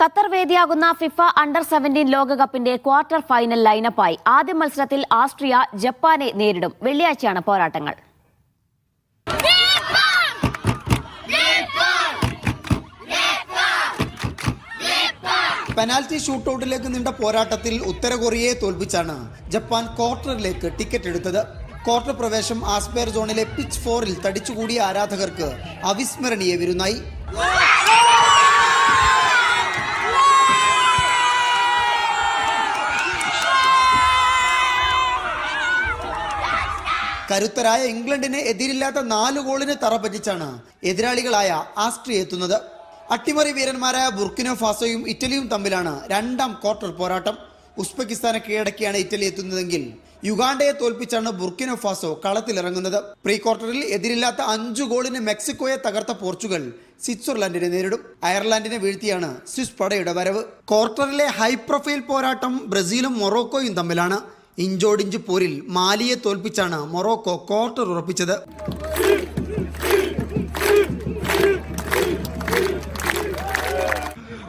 Qatar വേദിയാകുന്ന FIFA under seventeen ലോകകപ്പിന്റെ quarter final ലൈനപ്പായി ആദ്യ മത്സരത്തിൽ ആസ്ട്രിയ ജപ്പാനെ നേരിടും. വെള്ളിയാഴ്ചയാണ് പോരാട്ടങ്ങൾ. പെനാൽറ്റി ഷൂട്ടൌട്ടിലേക്ക് നീണ്ട പോരാട്ടത്തിൽ ഉത്തര കൊറിയയെ തോൽപ്പിച്ചാണ് ജപ്പാൻ ക്വാർട്ടറിലേക്ക് ടിക്കറ്റ് എടുത്തത്. ക്വാർട്ടർ പ്രവേശം ആസ്പെയർ സോണിലെ പിച്ച് ഫോറിൽ തടിച്ചുകൂടിയ ആരാധകർക്ക് അവിസ്മരണീയ വിരുന്നായി. കരുത്തരായ ഇംഗ്ലണ്ടിനെ എതിരില്ലാത്ത നാല് ഗോളിന് തറ പറ്റിച്ചാണ് എതിരാളികളായ ആസ്ട്രിയ എത്തുന്നത്. അട്ടിമറി വീരന്മാരായ ബുർക്കിനോ ഫാസോയും ഇറ്റലിയും തമ്മിലാണ് രണ്ടാം ക്വാർട്ടർ പോരാട്ടം. ഉസ്ബെക്കിസ്ഥാനെ കീഴടക്കിയാണ് ഇറ്റലി എത്തുന്നതെങ്കിൽ യുഗാണ്ടയെ തോൽപ്പിച്ചാണ് ബുർക്കിനോ ഫാസോ കളത്തിലിറങ്ങുന്നത്. പ്രീ ക്വാർട്ടറിൽ എതിരില്ലാത്ത അഞ്ചു ഗോളിന് മെക്സിക്കോയെ തകർത്ത പോർച്ചുഗൽ സ്വിറ്റ്സർലൻഡിനെ നേരിടും. അയർലൻഡിനെ വീഴ്ത്തിയാണ് സ്വിസ് പടയുടെ വരവ്. ക്വാർട്ടറിലെ ഹൈ പ്രൊഫൈൽ പോരാട്ടം ബ്രസീലും മൊറോക്കോയും തമ്മിലാണ്. ഇഞ്ചോടിഞ്ച് പോരിൽ മാലിയെ തോൽപ്പിച്ചാണ് മൊറോക്കോ ക്വാർട്ടർ ഉറപ്പിച്ചത്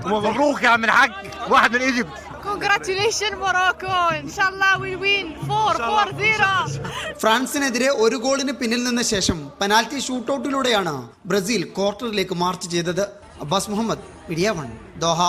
مبروك يا عم الحاج واحد من ايجيبت Congratulations Morocco. Inshallah we win 4-4-0. ഫ്രാൻസിനെതിരെ ഒരു ഗോളിന് പിന്നിൽ നിന്ന ശേഷം പെനാൽറ്റി ഷൂട്ടൌട്ടിലൂടെയാണ് ബ്രസീൽ ക്വാർട്ടറിലേക്ക് മാർച്ച് ചെയ്തത് Abbas Muhammad Media One Doha